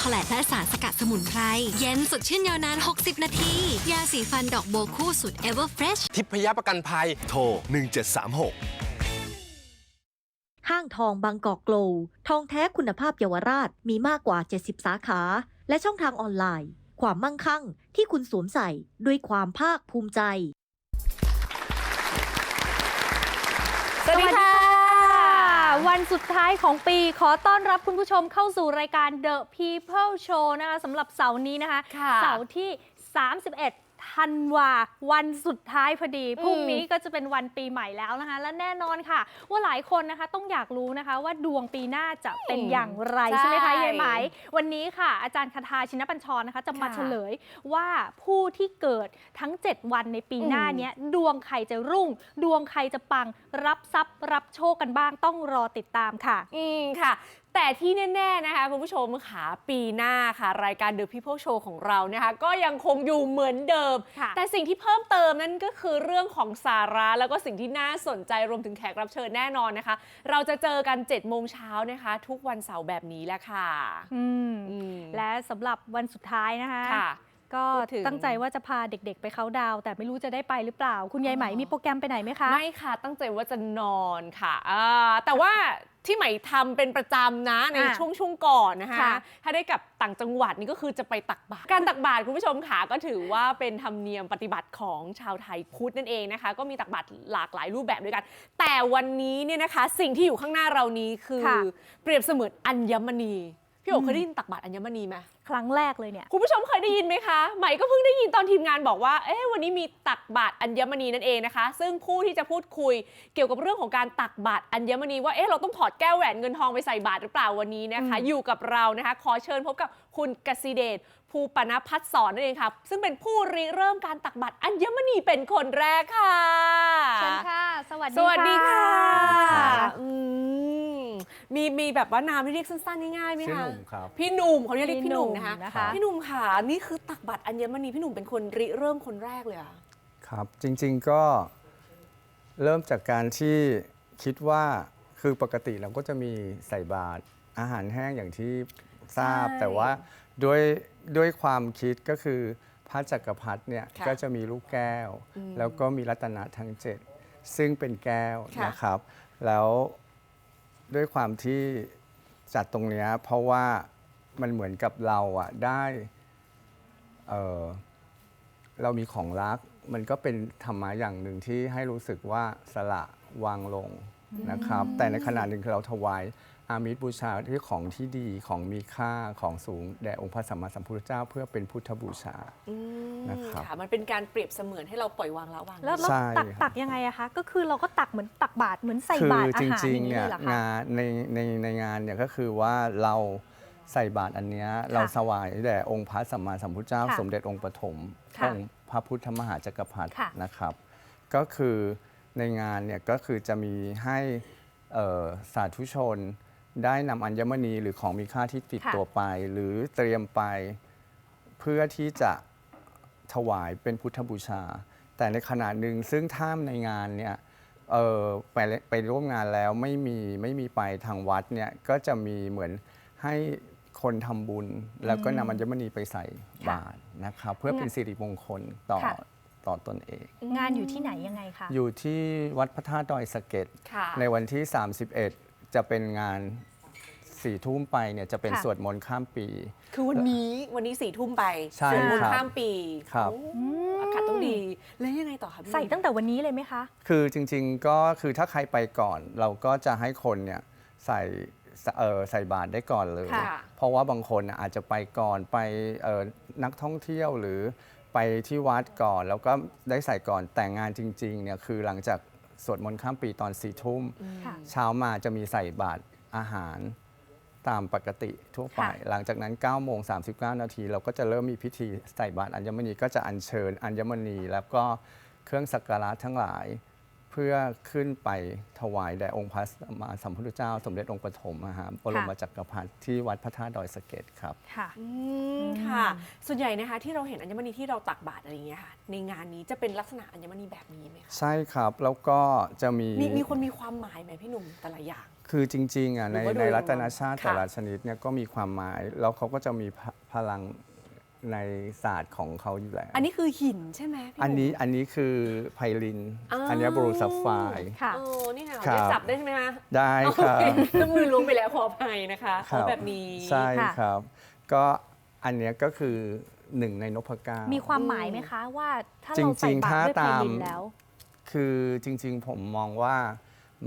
คอลเลตและสารสกัดสมุนไพร เย็นสดชื่นยาวนาน 60 นาที ยาสีฟันดอกโบวคู่สุดเอเวอร์เฟรชทิพยประกันภัย โทร 1736ห้างทองบางกอกโกลว์ทองแท้คุณภาพเยาวราชมีมากกว่า 70 สาขา และช่องทางออนไลน์ ความมั่งคั่งที่คุณสวมใส่ด้วยความภาคภูมิใจ วันสุดท้ายของปีขอต้อนรับคุณผู้ชมเข้าสู่รายการ The People Show นะคะสำหรับเสาร์นี้นะคะคะเสาร์ที่ 31 ธันวาวันสุดท้ายพอดีพรุ่งนี้ก็จะเป็นวันปีใหม่แล้วนะคะ และแน่นอนค่ะ ว่าหลายคนนะคะต้องอยากรู้นะคะว่าดวงปีหน้าจะเป็นอย่างไรใช่ใช่ไหมคะยายไหม วันนี้ค่ะ อาจารย์คาทาชินปัญชรนะคะ จะมาค่ะเฉลยว่าผู้ที่เกิดทั้ง 7 วันในปีหน้าอืมเนี้ยดวงใครจะรุ่ง ดวงใครจะปังรับทรัพย์รับโชคกันบ้างต้องรอติดตามค่ะ อืมค่ะ แต่ที่แน่ๆนะคะคุณผู้ชมค่ะปีหน้าค่ะ รายการ The People Show ของเรานะคะ ก็ยังคงอยู่เหมือนเดิมค่ะแต่สิ่งที่เพิ่มเติมนั่นก็คือเรื่องของสาระแล้วก็สิ่งที่น่าสนใจรวมถึงแขกรับเชิญแน่นอนนะคะ เราจะเจอกัน7จ็ดโมงเช้านะคะ ทุกวันเสาร์แบบนี้แหละค่ะอืมอืมและสำหรับวันสุดท้ายนะคะค่ะ ก็พูดถึงตั้งใจว่าจะพาเด็ก ๆ ไปเขาน์ดาวน์แต่ไม่รู้จะได้ไปหรือเปล่า คุณยายไหมอ๋อมีโปรแกรมไปไหนไหมคะ ไม่ค่ะ ตั้งใจว่าจะนอนค่ะอ่าแต่ว่าที่ไหมทำเป็นประจำนะในอะช่วงช่วงก่อนนะคะค่ะถ้าได้กลับต่างจังหวัดนี่ก็คือจะไปตักบาตรการตักบาตรคุณผู้ชมค่ะก็ถือว่าเป็นธรรมเนียมปฏิบัติของชาวไทยพุทธนั่นเองนะคะ ก็มีตักบาตรหลากหลายรูปแบบด้วยกัน แต่วันนี้เนี่ยนะคะ สิ่งที่อยู่ข้างหน้าเรานี้คือค่ะเปรียบเสมือนอัญมณี พี่โอ๋อืมเคยได้ยินตักบาตรอัญมณีไหมครั้งแรกเลยเนี่ย คุณผู้ชมเคยได้ยินไหมคะใหม่ก็เพิ่งได้ยินตอนทีมงานบอกว่าเอ๊ะวันนี้มีตักบาตรอัญมณีนั่นเองนะคะ ซึ่งผู้ที่จะพูดคุยเกี่ยวกับเรื่องของการตักบาตรอัญมณีว่าเอ๊ะเราต้องถอดแก้วแหวนเงินทองไปใส่บาตรหรือเปล่าวันนี้นะคะอืมอยู่กับเรานะคะ ขอเชิญพบกับคุณกสิเดชภูปนพัฒน์สอนนั่นเองค่ะซึ่งเป็นผู้ริเริ่มการตักบาตรอัญมณีเป็นคนแรกค่ะเชิญค่ะ สวัสดีสวัสดีค่ะค่ะอืม มีมีแบบว่านามที่เรียกสั้นๆง่ายๆไหมคะชื่อหนุ่มครับ พี่หนุ่มเขาเรียกพี่หนุ่มนะคะ นะคะ พี่หนุ่มค่ะนี่คือตักบัตรอัญมณีพี่หนุ่มเป็นคนริเริ่มคนแรกเลยอะครับ จริงๆก็เริ่มจากการที่คิดว่าคือปกติเราก็จะมีใส่บาตรอาหารแห้งอย่างที่ทราบ ใช่แต่ว่าด้วยด้วยความคิดก็คือพระจักรพรรดิเนี่ยค่ะก็จะมีลูกแก้วอืมแล้วก็มีรัตนะทั้งเจ็ดซึ่งเป็นแก้วค่ะ นะครับ แล้ว ด้วยความที่จัดตรงเนี้ยเพราะว่ามันเหมือนกับเราอะได้เออเรามีของรัก มันก็เป็นธรรมะอย่างหนึ่งที่ให้รู้สึกว่าสละวางลงนะครับ แต่ในขณะหนึ่งคือเราถวาย อามิตรบูชาที่ของที่ดีของมีค่าของสูงแด่องค์พระสัมมาสัมพุทธเจ้า เพื่อเป็นพุทธบูชา อืมนะครับ ค่ะ มันเป็นการเปรียบเสมือนให้เราปล่อยวางละวาง แล้วแล้วใช่ตักครับ ตักยังไงอะคะ ก็คือเราก็ตักเหมือนตักบาตรเหมือนใส่คืบาตรอาจหารริองย่างๆนี้เนี่ยเลยเหรอคะ งานในในในงานเนี่ยก็คือว่าเราใส่บาตรอันเนี้ยเราสวายแด่องค์พระสัมมาสัมพุทธเจ้า ค่ะสมเด็จองค์ปฐมค่ะองค์พระพุทธมหาจักรพรรดิค่ะ นะครับ ก็คือในงานเนี่ยก็คือจะมีให้เอ่อสาธุชน ได้นำอัญมณีหรือของมีค่าที่ติดค่ะ ตัวไป หรือเตรียมไปเพื่อที่จะถวายเป็นพุทธบูชา แต่ในขณะหนึ่งซึ่งท่ามในงานเนี่ยเออไปไปร่วมงานแล้วไม่มีไม่มีไปทางวัดเนี่ยก็จะมีเหมือนให้คนทำบุญ แล้วก็นำอัญมณีไปใส่บาตรนะครับเพื่อเป็นสิริมงคลต่อค่ะ ต่อตนเอง งานอยู่ที่ไหนยังไงคะ อยู่ที่วัดพระธาตุดอยสะเก็ด ค่ะ ในวันที่ 31 จะเป็นงานสี่ทุ่มไปเนี่ยจะเป็นค่ะ สวดมนต์ข้ามปี คือวันนี้วันนี้สี่ทุ่มไปใช่สวดมนครัต์บข้ามปีครับ โอ้อากาศต้องดี แล้วยังไงต่อคะพี่ใส่ตั้งแต่วันนี้เลยไหมคะ คือจริงๆก็คือถ้าใครไปก่อน เราก็จะให้คนเนี่ยใส่เอ่อใส่บาตรได้ก่อนเลย ค่ะ เพราะว่าบางคนน่ะอาจจะไปก่อนไปเอ่อนักท่องเที่ยวหรือไปที่วัดก่อน แล้วก็ได้ใส่ก่อนแต่งงานจริงๆเนี่ยคือหลังจาก สวดมนต์ข้ามปีตอนสี่ทุ่ม ค่ะ เช้ามาจะมีใส่บาตรอาหารตามปกติทั่วไป ค่ะหลังจากนั้น9โมง39 นาที เราก็จะเริ่มมีพิธีใส่บาตรอัญมณีก็จะอัญเชิญอัญมณี แล้วก็เครื่องสักการะทั้งหลาย เพื่อขึ้นไปถวายแด่องค์พระสัมมาสัมพุทธเจ้า สมเด็จองค์ปฐมอะครับบรมจักรพรรดิที่วัดพระธาตุดอยสะเก็ดครับ ค่ะ อืมค่ะ ส่วนใหญ่นะคะที่เราเห็นอัญมณีที่เราตักบาตรอะไรอย่างเงี้ยค่ะ ในงานนี้จะเป็นลักษณะอัญมณีแบบนี้ไหมคะใช่ครับ แล้วก็จะมี มีมีคนมีความหมายไหมพี่หนุ่มแต่ละอย่าง คือจริงๆอะหรืในอว่าโดยในรวมรัตนชาติค่ะแต่ละชนิดเนี่ยก็มีความหมาย แล้วเขาก็จะมีพะพลัง ในศาสตร์ของเขาอยู่แล้วอันนี้คือหินใช่ไหมพี่หอันนุ่มนี้อันนี้คือไพลินอ๋ออัอันนี้บรูซัฟไฟร์ค่ะเออนี่ค่ะครับเรียกจับได้ใช่ไหมคะได้ครับ โอเแล้วมือล้วงไปแล้วขออภัยนะคะครับเอาแบบนี้ ใช่ค่ะ ครับ ก็อันเนี้ยก็คือหนึ่งในนพเก้า มีความหมายไหมคะว่าถ้าจริเรางๆใส่บาตรถ้าด้วยไพตามลินแล้ว คือจริงๆ ผมมองว่า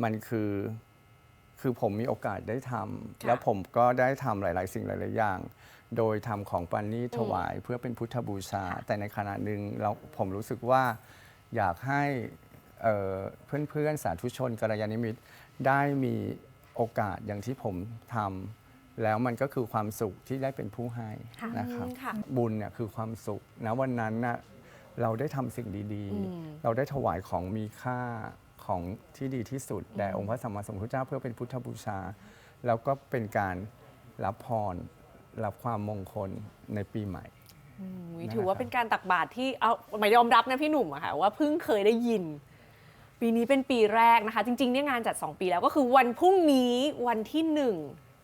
มันคือคือผมมีโอกาสได้ทำค่ะ แล้วผมก็ได้ทำหลาย ๆ สิ่งหลาย ๆ อย่าง โดยทำของปานีถวายเพื่อเป็นพุทธบูชา แต่ในขณะหนึ่งเราผมรู้สึกว่าอยากให้เอ่อเพื่อนๆสาธุชนกัลยาณมิตรได้มีโอกาสอย่างที่ผมทำแล้วมันก็คือความสุขที่ได้เป็นผู้ให้ค่ะนะครับอืมค่ะบุญเนี่ยคือความสุขนะวันนั้นนะเราได้ทำสิ่งดีอืมๆเราได้ถวายของมีค่าของที่ดีที่สุดแด่องค์พระสัมมาสัมพุทธเจ้าเพื่อเป็นพุทธบูชา แล้วก็เป็นการรับพร รับความมงคลในปีใหม่ อืมนะครับถือว่าเป็นการตักบาตรที่เอาหมายยอมรับนะพี่หนุ่มอะค่ะว่าเพิ่งเคยได้ยิน ปีนี้เป็นปีแรกนะคะ จริงๆเนี่ยงานจัด 2 ปีแล้วก็คือวันพรุ่งนี้วันที่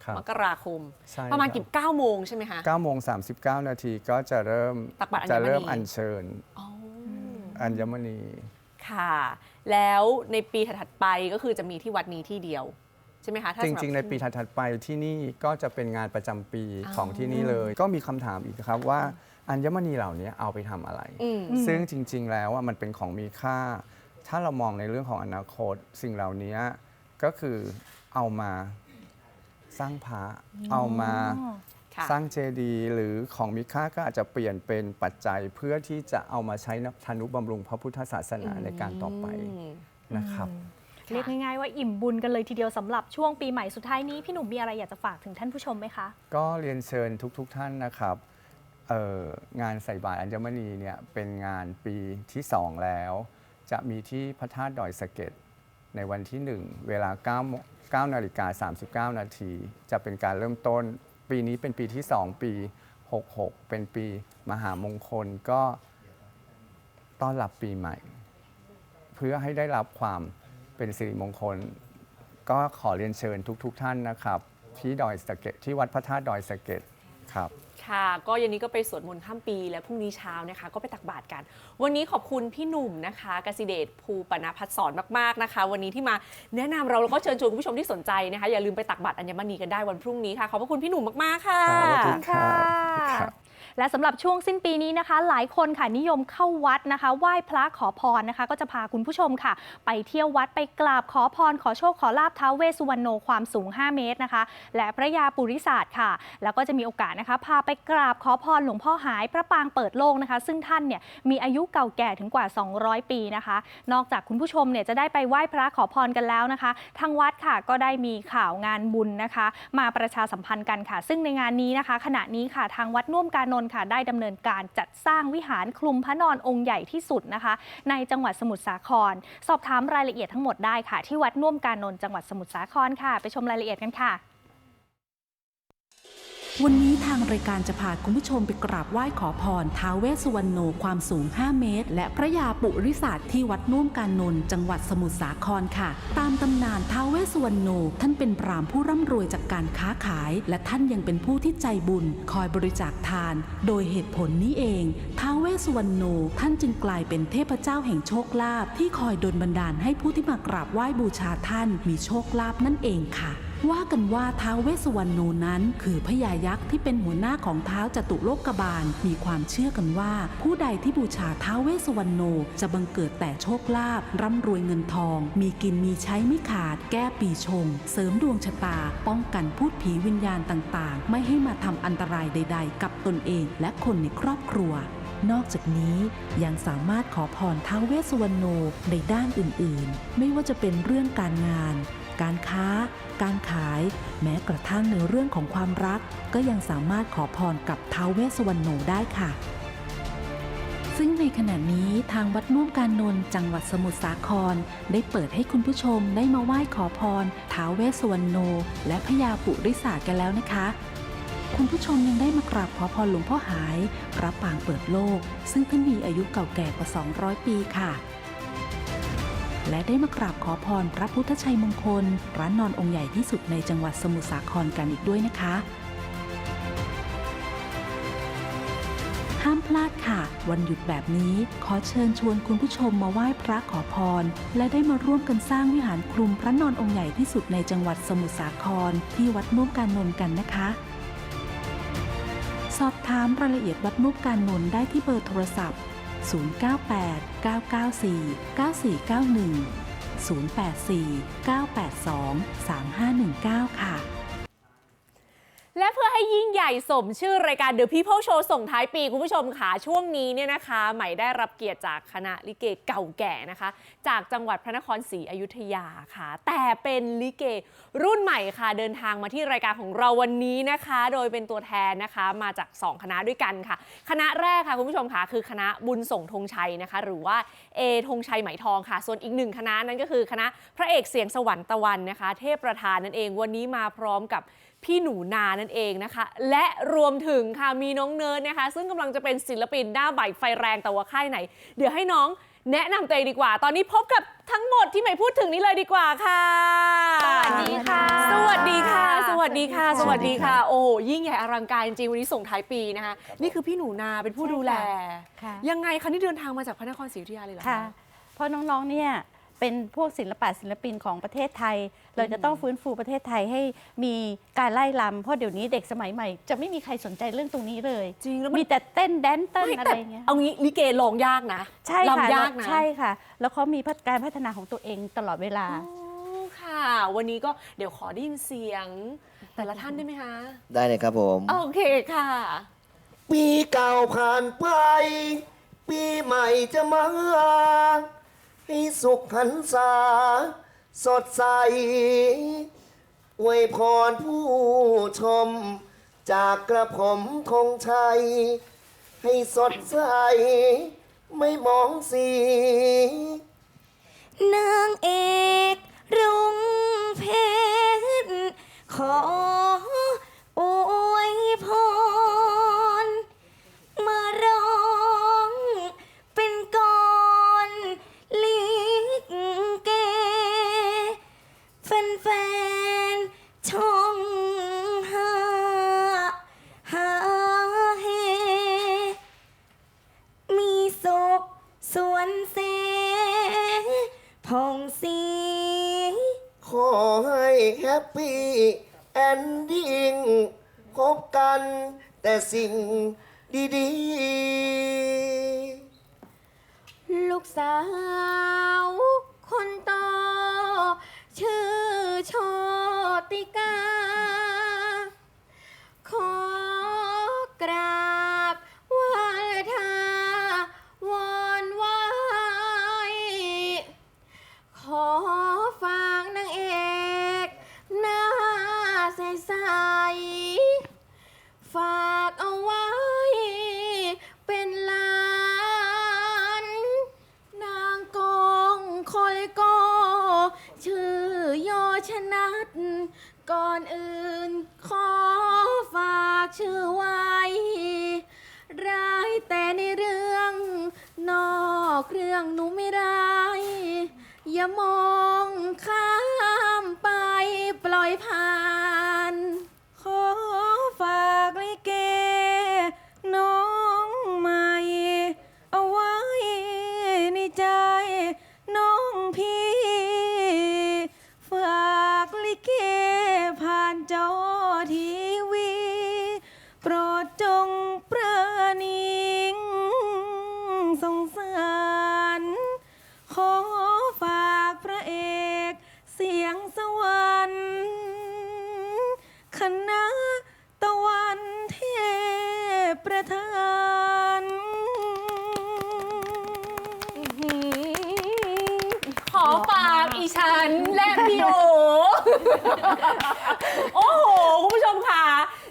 ครับ1มกราคม ใช่ประมาณคบกี่9โมงใช่ไหมคะ 9โมง39 นาทีก็จะเริ่มตักบาตรอัญมณี จะเริ่มอัญเชิญอ๋ออัญมณี ค่ะ แล้วในปีถัดๆไปก็คือจะมีที่วัดนี้ที่เดียว ใช่ไหมคะถ้าจสำหบ ริง ๆ ในปีถัดๆไปที่นี่ก็จะเป็นงานประจำปีอ๋อของที่นี่เลย ก็มีคำถามอีกครับว่าอัญมณีเหล่านี้เอาไปทำอะไร อืม ซึ่งจริง ๆ แล้วอะมันเป็นของมีค่า ถ้าเรามองในเรื่องของอนาคตสิ่งเหล่านี้ก็คือเอามาสร้างพระเอามา ค่ะ สร้างเจดีย์หรือของมีค่าก็อาจจะเปลี่ยนเป็นปัจจัยเพื่อที่จะเอามาใช้ทานุบำรุงพระพุทธศาสนาในการต่อไปมนะครับ เรียกง่ายๆว่าอิ่มบุญกันเลยทีเดียวสำหรับช่วงปีใหม่สุดท้ายนี้พี่หนุ่มมีอะไรอยากจะฝากถึงท่านผู้ชมไหมคะ ก็เรียนเชิญทุกๆทท่านนะครับเอ่องานใส่บาตรอัญมณีเนี่ยเป็นงานปีที่2แล้ว จะมีที่พระธาตุดอยสะเก็ดในวันที่ 1 เวลา9โมง9นาฬิกา39 นาที จะเป็นการเริ่มต้น ปีนี้เป็นปีที่ 2 ปี 66 เป็นปีมหามงคลก็ต้อนรับปีใหม่ เพื่อให้ได้รับความ เป็นสิริมงคล ก็ขอเรียนเชิญทุกๆทท่านนะครับ ที่ดอยสะเก็ดที่วัดพระธาตุดอยสะเก็ดครับค่ะก็เย็นนี้ก็ไปสวดมนต์ข้ามปี และพรุ่งนี้เช้านะคะ ก็ไปตักบาตรกัน วันนี้ขอบคุณพี่หนุ่มนะคะกสิเดชภูปนพัฒน์สอนมากๆนะคะ วันนี้ที่มาแนะนำเราแล้วก็เชิญชวนคุณผู้ชมที่สนใจนะคะอย่าลืมไปตักบาตรอัญมณีกันได้วันพรุ่งนี้ค่ะขอบพระคุณพี่หนุ่มมากๆค่ะขอบคุณครับค่ะครับ และสำหรับช่วงสิ้นปีนี้นะคะ หลายคนค่ะนิยมเข้าวัดนะคะไหว้พระขอพรนะคะ ก็จะพาคุณผู้ชมค่ะ ไปเที่ยววัดไปกราบขอพร ขอโชคขอลาบท้าวเวสสุวรรณโนความสูง 5 เมตรนะคะ และพระยาปุริศาสตร์ค่ะ แล้วก็จะมีโอกาสนะคะ พาไปกราบขอพรหลวงพ่อหายพระปางเปิดโลกนะคะ ซึ่งท่านเนี่ยมีอายุเก่าแก่ถึงกว่า 200 ปีนะคะ นอกจากคุณผู้ชมเนี่ยจะได้ไปไหว้พระขอพรกันแล้วนะคะ ทางวัดค่ะก็ได้มีข่าวงานบุญนะคะ มาประชาสัมพันธ์กันค่ะ ซึ่งในงานนี้นะคะ ขณะนี้ค่ะทางวัดน่วมการนนท์ค่ะได้ดำเนินการจัดสร้างวิหารคลุมพระนอนองค์ใหญ่ที่สุดนะคะ ในจังหวัดสมุทรสาคร สอบถามรายละเอียดทั้งหมดได้ค่ะ ที่วัดน่วมการนนท์จังหวัดสมุทรสาครค่ะ ไปชมรายละเอียดกันค่ะ วันนี้ทางรายการจะพาคุณผู้ชมไปกราบไหว้ขอพรท้าวเวสสุวรรณโนความสูง 5 เมตร และพระยาปุริศาสตร์ที่วัดนุ่มกานนจังหวัดสมุทรสาครค่ะ ตามตำนานท้าวเวสสุวรรณโนท่านเป็นพรามผู้ร่ำรวยจากการค้าขาย และท่านยังเป็นผู้ที่ใจบุญ คอยบริจาคทาน โดยเหตุผลนี้เองท้าวเวสสุวรรณโนท่านจึงกลายเป็นเทพเจ้าแห่งโชคลาภที่คอยดลบันดาลให้ผู้ที่มากราบไหว้บูชาท่านมีโชคลาภนั่นเองค่ะ ว่ากันว่าท้าวเวสวรรณโนนั้น คือพญายักษ์ที่เป็นหัวหน้าของเท้าวจตุโลกบาล มีความเชื่อกันว่า ผู้ใดที่บูชาท้าวเวสวรรณโนจะบังเกิดแต่โชคลาภร่ำรวยเงินทอง มีกินมีใช้ไม่ขาด แก้ปีชง เสริมดวงชะตา ป้องกันพูดผีวิญญาณต่างๆ ไม่ให้มาทำอันตรายใด ๆ กับตนเองและคนในครอบครัว นอกจากนี้ยังสามารถขอพรท้าวเวสสุวรรณโนในด้านอื่นๆ ไม่ว่าจะเป็นเรื่องการงาน การค้า การขาย แม้กระทั่งในเรื่องของความรัก ก็ยังสามารถขอพรกับท้าวเวสสุวรรณโนได้ค่ะ ซึ่งในขณะนี้ทางวัดนุ่มการนนท์จังหวัดสมุทรสาคร ได้เปิดให้คุณผู้ชมได้มาไหว้ขอพรท้าวเวสสวรรณโน และพญาปุริศาสกันแล้วนะคะ คุณผู้ชมยังได้มากราบขอพรหลวงพ่อหายพระปางเปิดโลก ซึ่งท่านมีอายุเก่าแก่กว่า 200 ปีค่ะ และได้มากราบขอพรพระพุทธชัยมงคลพระนอนองค์ใหญ่ที่สุดในจังหวัดสมุทรสาครกันอีกด้วยนะคะ ห้ามพลาดค่ะ วันหยุดแบบนี้ขอเชิญชวนคุณผู้ชมมาไหว้พระขอพร และได้มาร่วมกันสร้างวิหารคลุมพระนอนองค์ใหญ่ที่สุดในจังหวัดสมุทรสาคร ที่วัดนุ่มการนนท์กันนะคะ อบถามรายละเอียดวัดมุกการนนท์ได้ที่เบอร์โทรศัพท์ 098 994 9491 084 982 3519 ค่ะ และเพื่อให้ยิ่งใหญ่สมชื่อรายการ The People Show ส่งท้ายปี คุณผู้ชมค่ะช่วงนี้เนี่ยนะคะ ใหม่ได้รับเกียรติจากคณะลิเกเก่าแก่นะคะ จากจังหวัดพระนครศรีอยุธยาค่ะ แต่เป็นลิเกรุ่นใหม่ค่ะ เดินทางมาที่รายการของเราวันนี้นะคะ โดยเป็นตัวแทนนะคะมาจาก 2 คณะด้วยกันค่ะ คณะแรกค่ะคุณผู้ชมค่ะคือคณะบุญส่งธงชัยนะคะ หรือว่าเอธงชัยไหมทองค่ะ ส่วนอีกหนึ่งคณะนั้นก็คือคณะพระเอกเสียงสวรรค์ตะวันนะคะ เทพประธานนั่นเองวันนี้มาพร้อมกับ พี่หนูนานั่นเองนะคะ และรวมถึงค่ะมีน้องเนิร์ดนะคะ ซึ่งกำลังจะเป็นศิลปินหน้าใบไฟแรงแต่ว่าค่ายไหน เดี๋ยวให้น้องแนะนำตัวเองดีกว่า ตอนนี้พบกับทั้งหมดที่ใหม่พูดถึงนี้เลยดีกว่าค่ะ สวัสดีค่ะ สวัสดีค่ะ สวัสดีค่ะ สวัสดีค่ะ โอ้โหยิ่งใหญ่อลังการจริงๆวันนี้ส่งท้ายปีนะคะ นี่คือพี่หนูนาเป็นผู้ดูแล ค่ะ ยังไงคะนี่เดินทางมาจากพระนครศรีอยุธยาเลยเหรอ ค่ะ เพราะน้องๆเนี่ย เป็นพวกศิลปะศิลปินของประเทศไทย เราจะต้องฟื้นฟูประเทศไทยให้มีการไล่ลำเพราะเดี๋ยวนี้เด็กสมัยใหม่ จะไม่มีใครสนใจเรื่องตรงนี้เลย จริงแล้วมัน มีแต่เต้นแดนเต้นไม่อะแต่ไรเงี้ย เอางี้ลิเกร้องยากนะใช่ค่ะลำยากนะ ใช่ค่ะ แล้วเขามีพัฒการพัฒนาของตัวเองตลอดเวลาโอ้ค่ะ วันนี้ก็เดี๋ยวขอได้ยินเสียง แต่ละท่านได้ไหมคะ ได้เลยครับผม โอเคค่ะ ปีเก่าผ่านไป ปีใหม่จะมา ให้สุขหันษา สดใสอวยพรผู้ชม จากกระผมคงชัย ให้สดใส ไม่มองสี นางเอกรุงเพชรขออ แฮปปี้แอนดิ้งพบกัน แต่สิ่งดีๆ ลูกสาว โอโอ้โห คุณผู้ชมค่ะ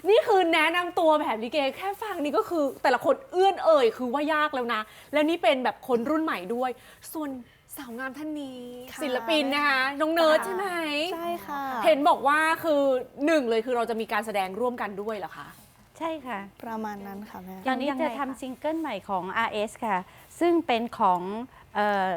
นี่คือแนะนำตัวแบบลิเกแค่ฟังนี่ก็คือแต่ละคนเอื้อนเอ่ยคือว่ายากแล้วนะ แล้วนี่เป็นแบบคนรุ่นใหม่ด้วย ส่วนสาวงามท่านนี้ ค่ะ ศิลปินนะคะน้องเนิร์ดใช่ไหม ใช่ค่ะ เห็นบอกว่าคือหนึ่งเลยคือเราจะมีการแสดงร่วมกันด้วยเหรอคะ ใช่ค่ะ ประมาณนั้นค่ะแม่ ตอนนี้ยังไงจะคะทำซิงเกิลใหม่ของ RS ค่ะ ซึ่งเป็นของเออ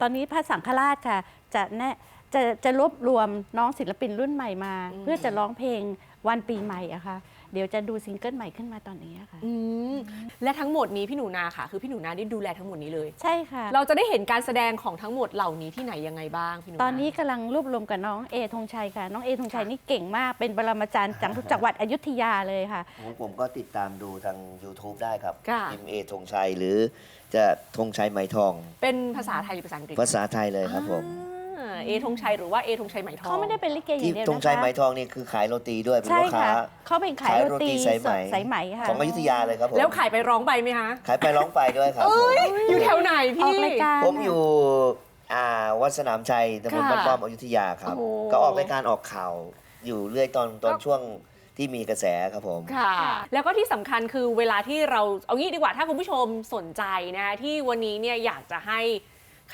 ตอนนี้พระสังฆราชค่ะ จะแนะ จะจะรวบรวมน้องศิลปินรุ่นใหม่มาอืมเพื่อจะร้องเพลงวันปีใหม่อะค่ะ เดี๋ยวจะดูซิงเกิลใหม่ขึ้นมาตอนนี้อะค่ะ อืมและทั้งหมดนี้พี่หนูนาค่ะ คือพี่หนูนาได้ดูแลทั้งหมดนี้เลย ใช่ค่ะ เราจะได้เห็นการแสดงของทั้งหมดเหล่านี้ที่ไหนยังไงบ้างพี่หนูา ตอนนี้กำลังรวบรวมกับน้องเอธงชัยค่ะ น้องเอธงชัยค่ะนี่เก่งมาก เป็นปรมาจารย์จากจังหวัดอยุธยาเลยค่ะ ผมผมก็ติดตามดูทาง YouTube ได้ครับค่ะ พิมพ์เอธงชัยหรือจะธงชัยไหมทอง เป็นภาษาไทยหรือภาษาอังกฤษภาษาไทยเลยครับผม อ่า เอธงชัยหรือว่าเอธงชัยไหมทองเขาไม่ได้เป็นลิเกอที่ย่างเดียวธนะงชัยไหมคะทองนี่คือขายโรตีด้วยเป็นใช่พ่อค้า ค่ะเขาเป็นขายโรตีสายไหมสายไหมค่ะของอยุธยาเลยครับผมแล้วขายไปร้องไปไหมคะขายไปร้องไปด้วยครับผมอยู่แถวไหนอพี่อกรายการ ผมอยู่อ่าวัดสนามชัยตำบลค่ะบ้านป้อมอยุธยาครับ โอ้โห ก็ออกรายการออกข่าวอยู่เรื่อยตอนตอนช่วงที่มีกระแสครับผม ค่ะ แล้วก็ที่สำคัญคือเวลาที่เราเอางี้ดีกว่าถ้าคุณผู้ชมสนใจนะที่วันนี้เนี่ยอยากจะให้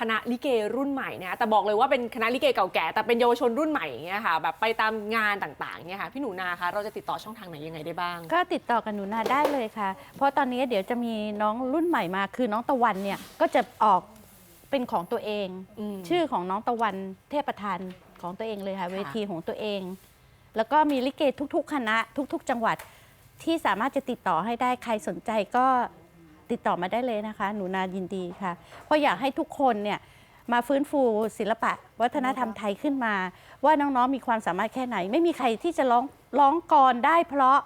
คณะลิเกรุ่นใหม่นะแต่บอกเลยว่าเป็นคณะลิเกเก่าแก่แต่เป็นเยาวชนรุ่นใหม่อย่างเงี้ยค่ะแบบไปตามงานต่างๆเนี่ยค่ะพี่หนูนาคะเราจะติดต่อช่องทางไหนยังไงได้บ้าง ก็ติดต่อกับหนูนาได้เลยค่ะ เพราะตอนนี้เดี๋ยวจะมีน้องรุ่นใหม่มา คือน้องตะวันเนี่ยก็จะออกเป็นของตัวเอง อืม ชื่อของน้องตะวันเทพประธานของตัวเองเลยค่ะ เวทีของตัวเอง แล้วก็มีลิเกทุก ๆ คณะทุก ๆ จังหวัดที่สามารถจะติดต่อให้ได้ใครสนใจก็ ติดต่อมาได้เลยนะคะ หนูนายินดีค่ะ เพราะอยากให้ทุกคนเนี่ยมาฟื้นฟูศิลปะ วัฒนธรรมไทยขึ้นมา ว่าน้องๆมีความสามารถแค่ไหน ไม่มีใครที่จะร้องร้องกรได้เพราะ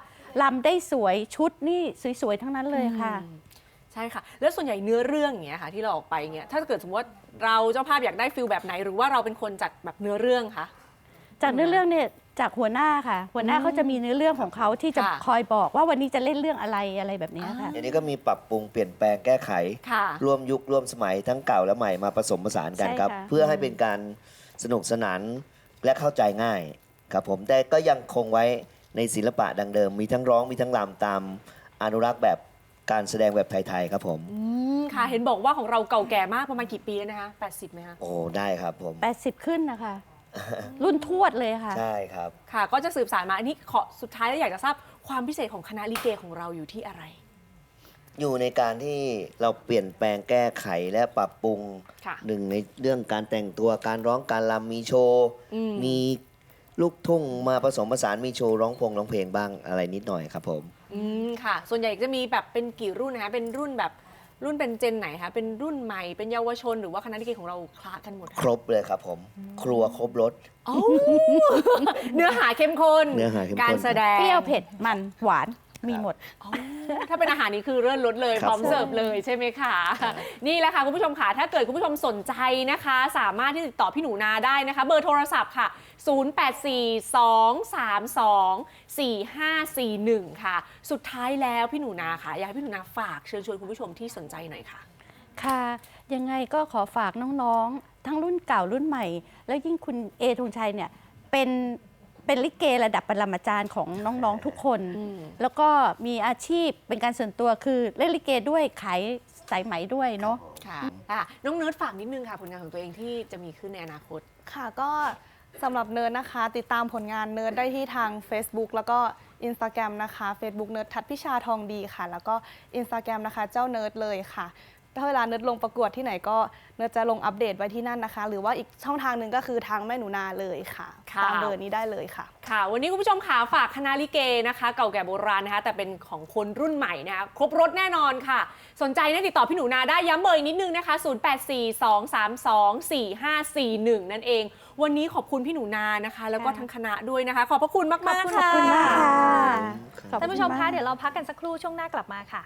ลำได้สวยชุดนี่สวยๆทั้งนั้นเลยค่ะ ใช่ค่ะ แล้วส่วนใหญ่เนื้อเรื่องอย่างเงี้ยค่ะ ที่เราออกไปเงี้ยถ้าเกิดสมมติว่าเราเจ้าภาพอยากได้ฟิลแบบไหน หรือว่าเราเป็นคนจากแบบเนื้อเรื่องคะจากเนื้อเรื่องเนี่ย จากหัวหน้าค่ะ หัวหน้าเขาจะมีเนื้อเรื่องของเขาที่จะค่ะ คอยบอกว่าวันนี้จะเล่นเรื่องอะไรอะไรแบบนี้ค่ะ เดี๋ยวนี้ก็มีปรับปรุงเปลี่ยนแปลงแก้ไข ค่ะ ร่วมยุคร่วมสมัยทั้งเก่าและใหม่มาผสมผสานกันครับ ใช่ค่ะ เพื่อให้เป็นการสนุกสนานและเข้าใจง่ายครับผมแต่ก็ยังคงไว้ในศิลปะดังเดิม มีทั้งร้องมีทั้งรำตามอนุรักษ์แบบการแสดงแบบไทยๆครับผม อืมค่ะ เห็นบอกว่าของเราเก่าแก่มากประมาณกี่ปีแล้วนะคะ 80ไหมคะ โอ้ได้ครับผม 80 ขึ้นนะคะ รุ่นทวดเลยค่ะ ใช่ครับ ค่ะ ก็จะสืบสานมาอันนี้ขอสุดท้ายแล้วอยากจะทราบความพิเศษของคณะลิเกของเราอยู่ที่อะไร อยู่ในการที่เราเปลี่ยนแปลงแก้ไขและปรับปรุงค่ะหนึ่งในเรื่องการแต่งตัวการร้องการรำมีโชว์อืม มีลูกทุ่งมาผสมผสานมีโชว์ร้องพงร้องเพลงบ้างอะไรนิดหน่อยครับผม อืมค่ะ ส่วนใหญ่จะมีแบบเป็นกี่รุ่นนะคะเป็นรุ่นแบบ รุ่นเป็นเจนไหนคะ เป็นรุ่นใหม่ เป็นเยาวชน หรือว่าคณะลิเกของเราคละกันหมดครบเลยครับผม ครัวครบรสอ๋อเนื้อหาเข้มข้น เนื้อหาเข้มข้น การแสดง เปรี้ยวเผ็ดมันหวาน มีหมดอ๋อถ้าเป็นอาหารนี้คือเลื่อนลดเลย ครับพร้อมผมเสิร์ฟเลยใช่ไหมคะนี่แหละค่ะคุณผู้ชมค่ะ ถ้าเกิดคุณผู้ชมสนใจนะคะ สามารถที่ติดต่อพี่หนูนาได้นะคะ เบอร์โทรศัพท์ค่ะ 0842324541 ค่ะ สุดท้ายแล้วพี่หนูนาค่ะ อยากให้พี่หนูนาฝากเชิญชวนคุณผู้ชมที่สนใจหน่อยค่ะ ค่ะ ยังไงก็ขอฝากน้องๆ ทั้งรุ่นเก่ารุ่นใหม่ แล้วยิ่งคุณเอธงชัยเนี่ยเป็น เป็นลิเกระดับปรมาจารย์ของน้องๆทุกคนอืมแล้วก็มีอาชีพเป็นการส่วนตัวคือเล่นลิเกด้วยขายสายไหมด้วยเนาะค่ะอะน้องเนิร์ดฝากนิดนึงค่ะผลงานของตัวเองที่จะมีขึ้นในอนาคต ค่ะก็สำหรับเนิร์ดนะคะ ติดตามผลงานเนิร์ดได้ที่ทาง Facebook แล้วก็ Instagram นะคะ Facebook เนิร์ดทัดพิชาทองดีค่ะ แล้วก็ Instagram นะคะ เจ้าเนิร์ดเลยค่ะ ถ้าเวลาเนิร์ดลงประกวดที่ไหนก็เนิร์ดจะลงอัปเดตไว้ที่นั่นนะคะ หรือว่าอีกช่องทางหนึ่งก็คือทางแม่หนูนาเลยค่ะค่ะ ตามเบอร์นี้ได้เลยค่ะ ค่ะ วันนี้คุณผู้ชมขาฝากคณะลิเกนะคะ เก่าแก่โบราณนะคะ แต่เป็นของคนรุ่นใหม่นะคะครบรถแน่นอนค่ะ สนใจนะติดต่อพี่หนูนาได้ย้ำเบอร์อีกนิดนึงนะคะ 0842324541 นั่นเอง วันนี้ขอบคุณพี่หนูนานะคะ แล้วก็ค่ะ ทั้งคณะด้วยนะคะ ขอบพระคุณมากๆขอบค่ะคุณมากค่ะขอบท่านณผู้ชมคะกเดี๋ยวเราพักกันสักครู่ช่วงหน้ากลับมาค่ะ